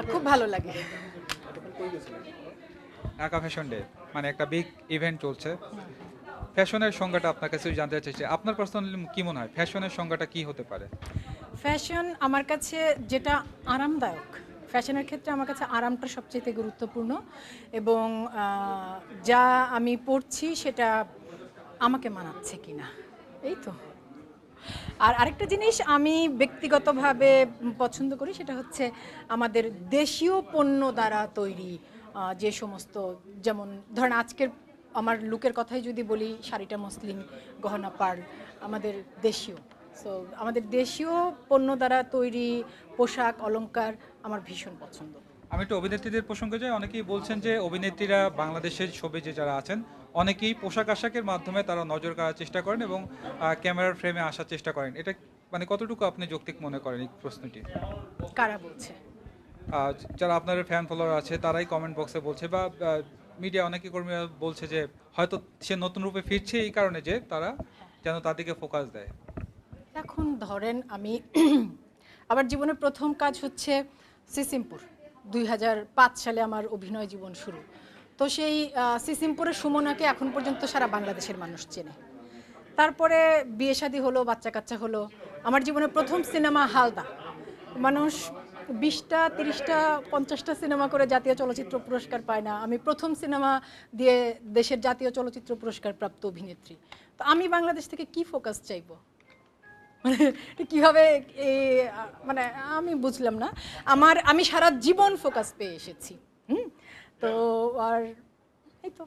আহ, খুব ভালো লাগে। ঢাকা ফ্যাশন ডে মানে একটা বিগ ইভেন্ট চলছে। ফ্যাশনের সংজ্ঞাটা আপনার কাছে জানতে চাইছি আপনার পার্সোনালি কি মনে হয় ফ্যাশনের সংজ্ঞাটা কি হতে পারে? ফ্যাশন আমার কাছে যেটা আরামদায়ক ফ্যাশনের ক্ষেত্রে আমার কাছে আরামটা সবচেয়ে গুরুত্বপূর্ণ এবং যা আমি পড়ছি সেটা আমাকে মানাচ্ছে কিনা এই তো। আর আরেকটা জিনিস আমি ব্যক্তিগতভাবে পছন্দ করি, সেটা হচ্ছে আমাদের দেশীয় পণ্য দ্বারা তৈরি যে সমস্ত, যেমন ধরেন আজকের আমার লুকের কথাই যদি বলি, শাড়িটা মসলিন, গহনা পার আমাদের দেশীয়। সো আমাদের দেশীয় পণ্য দ্বারা তৈরি পোশাক, অলংকার আমার ভীষণ পছন্দ। আমি একটু অভিনেত্রীদের প্রসঙ্গে যাই, অনেকেই বলছেন যে অভিনেত্রীরা বাংলাদেশের ছবি যে যারা আছেন অনেকেই পোশাক আশাকের মাধ্যমে তারা নজর কাড়ার চেষ্টা করেন এবং ক্যামেরার ফ্রেমে আসার চেষ্টা করেন। এটা মানে কতটুকু আপনি যৌক্তিক মনে করেন এই প্রশ্নটি? কারা বলছে? যারা আপনার ফ্যান ফলোয়ার আছে তারাই কমেন্ট বক্সে বলছে বা মিডিয়া অনেকে কর্মীরা বলছে যে হয়তো সে নতুন রূপে ফিরছে এই কারণে যে তারা যেন তাদেরকে ফোকাস দেয়। এখন ধরেন আমি আমার জীবনের প্রথম কাজ হচ্ছে সিসিমপুর। দুই হাজার পাঁচ সালে আমার অভিনয় জীবন শুরু। তো সেই সিসিমপুরের সুমনাকে এখন পর্যন্ত সারা বাংলাদেশের মানুষ চেনে। তারপরে বিয়ে শাদী হলো বাচ্চা কাচ্চা হলো। আমার জীবনে প্রথম সিনেমা হালদা। মানুষ বিশটা, তিরিশটা, পঞ্চাশটা সিনেমা করে জাতীয় চলচ্চিত্র পুরস্কার পায় না। আমি প্রথম সিনেমা দিয়ে দেশের জাতীয় চলচ্চিত্র পুরস্কার প্রাপ্ত অভিনেত্রী। তো আমি বাংলাদেশ থেকে কি ফোকাস চাইব? মানে কীভাবে মানে আমি বুঝলাম না। আমার, আমি সারা জীবন ফোকাস পেয়ে এসেছি। তো আর এই তো।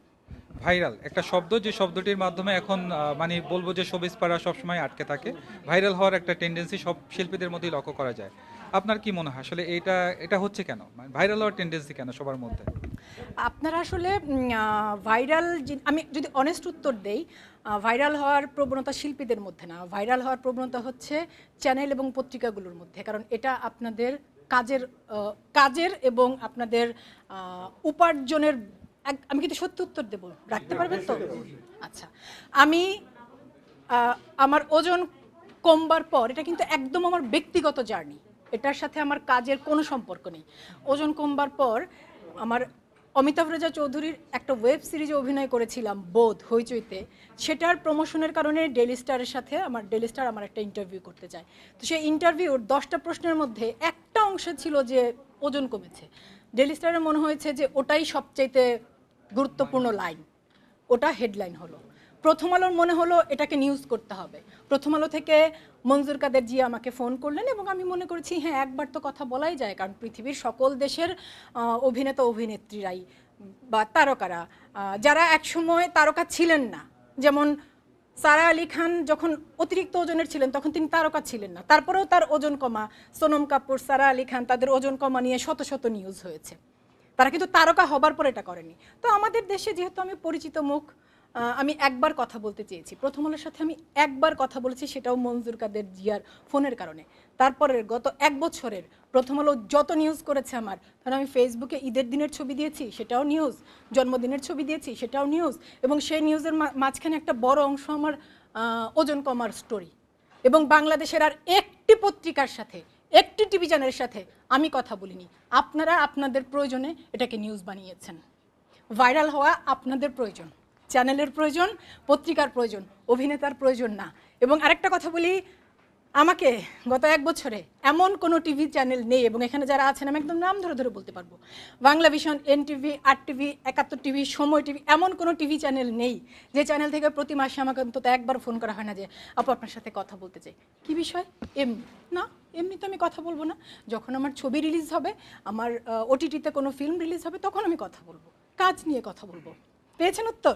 ভাইরাল একটা শব্দ যে শব্দটির মাধ্যমে এখন মানে বলব যে শোবিস পাড়া সবসময় আটকে থাকে। ভাইরাল হওয়ার একটা টেন্ডেন্সি সব শিল্পীদের মধ্যেই লক্ষ্য করা যায়। আপনার কি মনে হয় আসলে এটা এটা হচ্ছে কেন? ভাইরাল হওয়ার টেন্ডেন্সি কেন সবার মধ্যে? আপনারা আসলে ভাইরাল আমি যদি অনেস্ট উত্তর দেই ভাইরাল হওয়ার প্রবণতা শিল্পীদের মধ্যে না। ভাইরাল হওয়ার প্রবণতা হচ্ছে চ্যানেল এবং পত্রিকাগুলোর মধ্যে। কারণ এটা আপনাদের কাজের কাজের এবং আপনাদের উপার্জনের আমি কিন্তু সত্যি উত্তর দেবো। রাখতে পারবেন তো? আচ্ছা। আমি আমার ওজন কমবার পর, এটা কিন্তু একদম আমার ব্যক্তিগত জার্নি, এটার সাথে আমার কাজের কোনো সম্পর্ক নেই। ওজন কমবার পর, আমার অমিতাভ রেজা চৌধুরীর একটা ওয়েব সিরিজে অভিনয় করেছিলাম, বোধ, হইচইতে। সেটার প্রমোশনের কারণে ডেলি স্টারের সাথে আমার ডেলি স্টার আমার একটা ইন্টারভিউ করতে চায়। তো সেই ইন্টারভিউর দশটা প্রশ্নের মধ্যে একটা অংশ ছিল যে ওজন কমেছে। ডেলি স্টারের মনে হয়েছে যে ওটাই সবচাইতে গুরুত্বপূর্ণ লাইন ওটা হেডলাইন হলো। প্রথম আলোর মনে হলো এটাকে নিউজ করতে হবে। প্রথম আলো থেকে মঞ্জুর কাদের জি আমাকে ফোন করলেন এবং আমি মনে করেছি হ্যাঁ একবার তো কথা বলাই যায়, কারণ পৃথিবীর সকল দেশের অভিনেতা, অভিনেত্রীরাই বা তারকারা যারা একসময় তারকা ছিলেন না। যেমন সারা আলী খান যখন অতিরিক্ত ওজনের ছিলেন, তখন তিনি তারকা ছিলেন না। তারপরেও তার ওজন কমা। সোনম কাপুর, সারা আলী খান তাদের ওজন কমা নিয়ে শত শত নিউজ হয়েছে। তারা কিন্তু তারকা হবার পর এটা করেনি। তো আমাদের দেশে যেহেতু আমি পরিচিত মুখ আমি একবার কথা বলতে চেয়েছি। প্রথম আলোর সাথে আমি একবার কথা বলেছি, সেটাও মঞ্জুর কাদের জিয়ার ফোনের কারণে। তারপরের গত এক বছরের, প্রথম আলো যত নিউজ করেছে আমার কারণ আমি ফেসবুকে ঈদের দিনের ছবি দিয়েছি, সেটাও নিউজ জন্মদিনের ছবি দিয়েছি, সেটাও নিউজ এবং সেই নিউজের মাঝখানে একটা বড় অংশ আমার ওজন কমার স্টোরি এবং বাংলাদেশের আর একটি পত্রিকার সাথে, একটি টিভি চ্যানেলের সাথে আমি কথা বলিনি। আপনারা আপনাদের প্রয়োজনে এটাকে নিউজ বানিয়েছেন। ভাইরাল হওয়া আপনাদের প্রয়োজন। চ্যানেলের প্রয়োজন, পত্রিকার প্রয়োজন, অভিনেতার প্রয়োজন না। এবং আরেকটা কথা বলি, আমাকে গত এক বছরে এমন কোনো টিভি চ্যানেল নেই, এবং এখানে যারা আছেন, আমি একদম নাম ধরে ধরে বলতে পারব। বাংলা ভিশন এন টিভি আট TV Ekattor TV, Somoy TV, এমন কোনো টিভি চ্যানেল নেই, যে চ্যানেল থেকে প্রতি মাসে আমাকে অন্তত একবার ফোন করা হয় না যে, আপু, আপনার সাথে কথা বলতে চাই। কি বিষয়? এমনি। না, এমনি তো আমি কথা বলব না। যখন আমার ছবি রিলিজ হবে, আমার ওটিটিতে কোনো ফিল্ম রিলিজ হবে, তখন আমি কথা বলব। কাজ নিয়ে কথা বলব। পেয়েছেন উত্তর?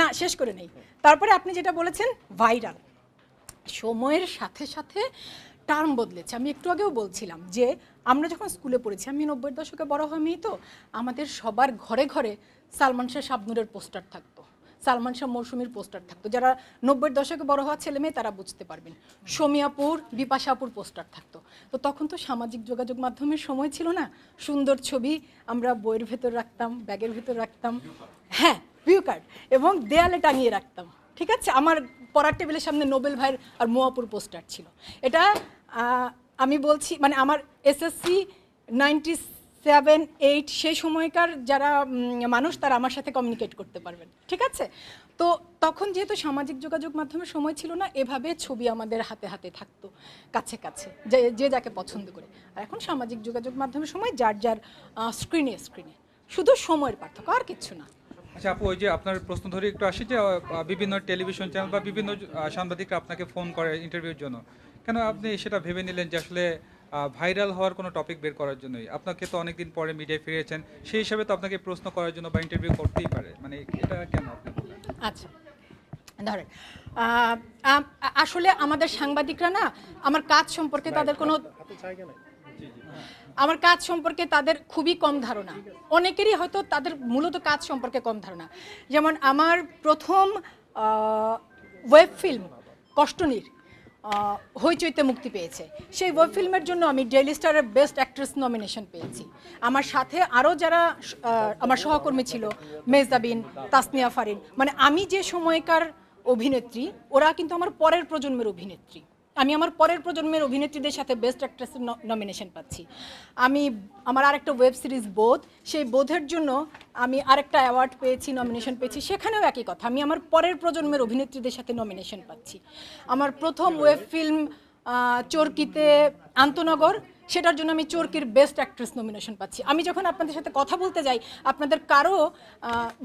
না শেষ করে নেই। তারপরে আপনি যেটা বলেছেন ভাইরাল সময়ের সাথে সাথে টার্ম বদলেছে। আমি একটু আগেও বলছিলাম যে আমরা যখন স্কুলে পড়েছি আমি নব্বই দশকে বড় হয়নি তো আমাদের সবার ঘরে ঘরে সালমান শাহ শাবনুরের পোস্টার থাকতো। সালমান শাহ মৌসুমীর পোস্টার থাকতো। যারা নব্বই দশকে বড় হওয়া ছেলে মেয়ে তারা বুঝতে পারবেন। সোমিয়াপুর বিপাশাপুর পোস্টার থাকতো। তো তখন তো সামাজিক যোগাযোগ মাধ্যমের সময় ছিল না। সুন্দর ছবি আমরা বইয়ের ভেতর রাখতাম ব্যাগের ভেতর রাখতাম। হ্যাঁ ভিউ কার্ড এবং দেয়ালে টাঙিয়ে রাখতাম, ঠিক আছে? আমার পড়ার টেবিলের সামনে নোবেল ভাইয়ের আর মোয়াপুর পোস্টার ছিল। এটা আমি বলছি মানে আমার এসএসসি নাইনটি সেভেন এইট সেই সময়কার যারা মানুষ, তারা আমার সাথে কমিউনিকেট করতে পারবেন, ঠিক আছে? তো তখন যেহেতু সামাজিক যোগাযোগ মাধ্যমে সময় ছিল না, এভাবে ছবি আমাদের হাতে হাতে থাকতো, কাছে কাছে, যে যে যাকে পছন্দ করে। আর এখন সামাজিক যোগাযোগ মাধ্যমে সময়, যার যার স্ক্রিনে স্ক্রিনে শুধু সময়ের পার্থক্য, আর কিচ্ছু না। আচ্ছা আপু ওই যে আপনার প্রশ্ন ধরে একটু আসি যে বিভিন্ন টেলিভিশন চ্যানেল বা বিভিন্ন সাংবাদিকরা আপনাকে ফোন করে ইন্টারভিউর জন্য। কেন আপনি সেটা ভেবে নিলেন যে আসলে ভাইরাল হওয়ার কোনো টপিক বের করার জন্যই? আপনাকে তো অনেকদিন পরে মিডিয়ায় ফিরেছেন সেই হিসাবে তো আপনাকে প্রশ্ন করার জন্য বা ইন্টারভিউ করতেই পারে। মানে এটা কেন আপনি বললেন? আচ্ছা ধরেন আসলে আমাদের সাংবাদিকরা না আমার কাজ সম্পর্কে তাদের কোনো আমার কাজ সম্পর্কে তাদের খুবই কম ধারণা। অনেকেরই হয়তো তাদের মূলত কাজ সম্পর্কে কম ধারণা। যেমন আমার প্রথম ওয়েব ফিল্ম কষ্টনীর হইচইতে মুক্তি পেয়েছে। সেই ওয়েব ফিল্মের জন্য আমি ডেইলি স্টারের বেস্ট অ্যাক্ট্রেস নমিনেশন পেয়েছি। আমার সাথে আরও যারা আমার সহকর্মী ছিল মেজদাবিন তাসনিয়া ফারিন মানে আমি যে সময়কার অভিনেত্রী, ওরা কিন্তু আমার পরের প্রজন্মের অভিনেত্রী। আমি আমার পরের প্রজন্মের অভিনেত্রীদের সাথে বেস্ট অ্যাক্ট্রেসের নমিনেশন পাচ্ছি। আমি আমার আরেকটা ওয়েব সিরিজ বোধ সেই বোধের জন্য আমি আরেকটা অ্যাওয়ার্ড পেয়েছি নমিনেশন পেয়েছি, সেখানেও একই কথা। আমি আমার পরের প্রজন্মের অভিনেত্রীদের সাথে নমিনেশন পাচ্ছি। আমার প্রথম ওয়েব ফিল্ম চরকিতে আন্তনগর, সেটার জন্য আমি চরকির বেস্ট অ্যাক্ট্রেস নমিনেশন পাচ্ছি। আমি যখন আপনাদের সাথে কথা বলতে যাই, আপনাদের কারও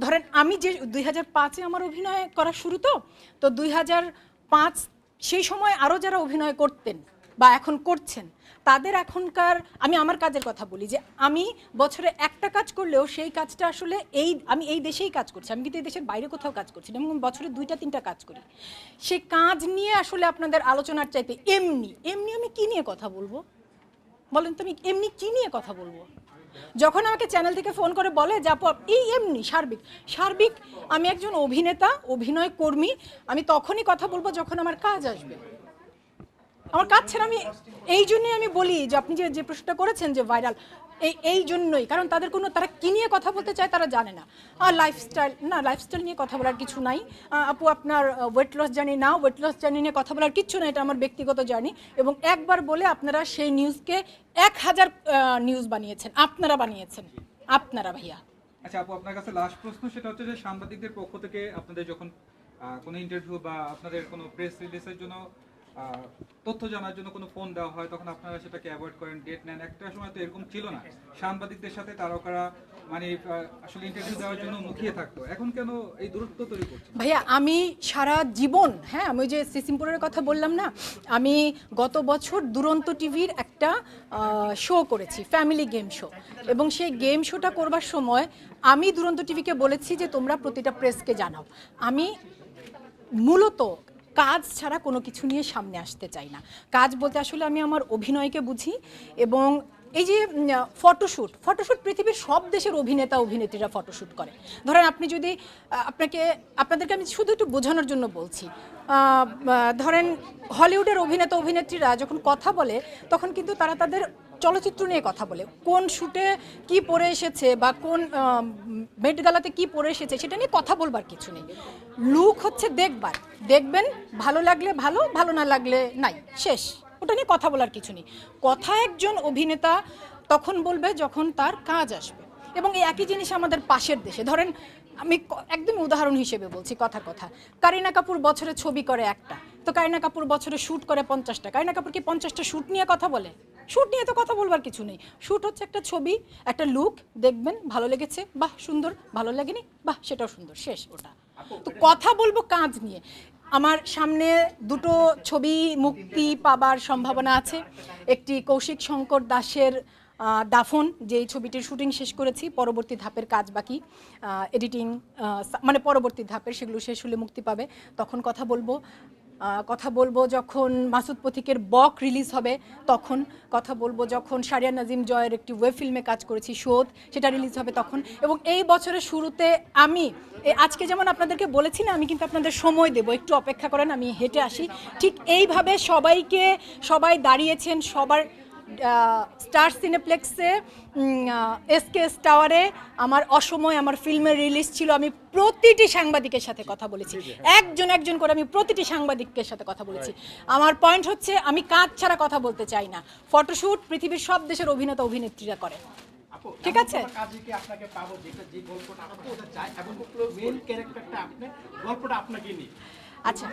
ধরেন আমি যে দুই হাজার পাঁচে আমার অভিনয় করা শুরু তো তো দুই হাজার পাঁচ সেই সময় আরও যারা অভিনয় করতেন বা এখন করছেন, তাদের এখনকার, আমি আমার কাজের কথা বলি যে আমি বছরে একটা কাজ করলেও সেই কাজটা আসলে এই, আমি এই দেশেই কাজ করছি, আমি কিন্তু এই দেশের বাইরে কোথাও কাজ করছি না এবং বছরে দুইটা, তিনটা কাজ করি। সেই কাজ নিয়ে আসলে আপনাদের আলোচনার চাইতে এমনি এমনি আমি কি নিয়ে কথা বলব? বলেন তো আমি এমনি কি নিয়ে কথা বলব? যখন আমাকে চ্যানেল থেকে ফোন করে বলে যে এই এমনি সার্বিক। সার্বিক, আমি একজন অভিনেতা, অভিনয় কর্মী, আমি তখনই কথা বলব যখন আমার কাজ আসবে। আমার কাজ ছাড়া আমি, এই জন্যই আমি বলি যে, আপনি যে যে প্রশ্নটা করেছেন যে, ভাইরাল এই এই জন্যই। কারণ তাদের কোনো, তারা কি নিয়ে কথা বলতে চায় তারা জানে না। আর লাইফস্টাইল না লাইফস্টাইল নিয়ে কথা বলার কিছু নাই। আপু, আপনার ওয়েট লস জানি না ওয়েট লস জানি নিয়ে কথা বলার কিচ্ছু না এটা আমার ব্যক্তিগত জানি এবং একবার বলে আপনারা সেই নিউজকে এক হাজার নিউজ বানিয়েছেন। আপনারা বানিয়েছেন। আপনারা ভাইয়া। আচ্ছা আপু, আপনার কাছে লাস্ট প্রশ্ন সেটা হচ্ছে যে, সাংবাদিকদের পক্ষ থেকে আপনাদের যখন কোনো ইন্টারভিউ বা আপনাদের কোনো প্রেস রিলিজের জন্য তথ্য জানার জন্য কোনো ফোন দেওয়া হয়, তখন আপনারা সেটাকে অ্যাভয়েড করেন ডেট নেন। একটা সময় তো এরকম ছিল না। সাংবাদিকদের সাথে তারকারা মানে আসলে ইন্টারভিউ দেওয়ার জন্য মুখিয়ে থাকতো। এখন কেন এই দূরত্ব তৈরি করছে ভাইয়া, আমি সারা জীবন হ্যাঁ আমি যে সিসিমপুরের কথা বললাম না, আমি গত বছর দুরন্ত টিভির একটা শো করেছি ফ্যামিলি গেম শো এবং সেই গেম শোটা করবার সময় আমি দুরন্ত টিভিকে বলেছি যে তোমরা প্রতিটা প্রেসকে জানাও। আমি মূলত কাজ ছাড়া কোনো কিছু নিয়ে সামনে আসতে চাই না। কাজ বলতে আসলে আমি আমার অভিনয়কে বুঝি এবং এই যে ফটোশ্যুট ফটোশ্যুট পৃথিবীর সব দেশের অভিনেতা, অভিনেত্রীরা ফটোশ্যুট করে। ধরেন আপনি যদি আপনাকে, আপনাদেরকে আমি শুধু একটু বোঝানোর জন্য বলছি ধরেন হলিউডের অভিনেতা, অভিনেত্রীরা যখন কথা বলে, তখন কিন্তু তারা তাদের চলচ্চিত্র নিয়ে কথা বলে, কোন শুটে কি পরে এসেছে বা কোন মেট গালাতে কি পরে এসেছে সেটা নিয়ে কথা বলবার কিছু নেই। লুক হচ্ছে দেখবার, দেখবেন ভালো লাগলে ভালো ভালো না লাগলে নাই, শেষ। ওটা নিয়ে কথা বলার কিছু নেই। কথা একজন অভিনেতা তখন বলবে যখন তার কাজ আসবে। এবং এই একই জিনিস আমাদের পাশের দেশে, ধরেন আমি একদম উদাহরণ হিসেবে বলছি কথা কথা। কারিনা কাপুর বছরে ছবি করে একটা, তো কারিনা কাপুর বছরে শ্যুট করে পঞ্চাশটা, কারিনা কাপুর কি পঞ্চাশটা শ্যুট নিয়ে কথা বলে? শ্যুট নিয়ে তো কথা বলবার কিছু নেই। শ্যুট হচ্ছে একটা ছবি একটা লুক দেখবেন ভালো লেগেছে বাহ সুন্দর ভালো লাগেনি বাহ সেটাও সুন্দর শেষ ওটা। তো কথা বলব কাজ নিয়ে। আমার সামনে দুটো ছবি মুক্তি পাবার সম্ভাবনা আছে। একটি কৌশিক শঙ্কর দাসের দাফন যেই ছবিটির শুটিং শেষ করেছি পরবর্তী ধাপের কাজ বাকি। এডিটিং মানে পরবর্তী ধাপের সেগুলো শেষ হলে মুক্তি পাবে। তখন কথা বলব। কথা বলব যখন মাসুদ পথিকের বক রিলিজ হবে, তখন কথা বলব যখন সারিয়া নাজিম জয়ের একটি ওয়েব ফিল্মে কাজ করেছি শোধ সেটা রিলিজ হবে তখন। এবং এই বছরের শুরুতে আমি আজকে যেমন আপনাদেরকে বলেছি না, আমি কিন্তু আপনাদের সময় দেব, একটু অপেক্ষা করেন, আমি হেঁটে আসি। ঠিক এইভাবে সবাইকে সবাই দাঁড়িয়েছেন, সবার স্টার সিনেপ্লেক্সে এসকেএস টাওয়ারে আমার অসময় আমার ফিল্মের রিলিজ ছিল। আমি প্রতিটি সাংবাদিকের সাথে কথা বলেছি। একজন একজন করে আমি প্রতিটি সাংবাদিকের সাথে কথা বলেছি। আমার পয়েন্ট হচ্ছে আমি কাজ ছাড়া কথা বলতে চাই না। ফটোশ্যুট পৃথিবীর সব দেশের অভিনেতা অভিনেত্রীরা করে। ঠিক আছে? আচ্ছা।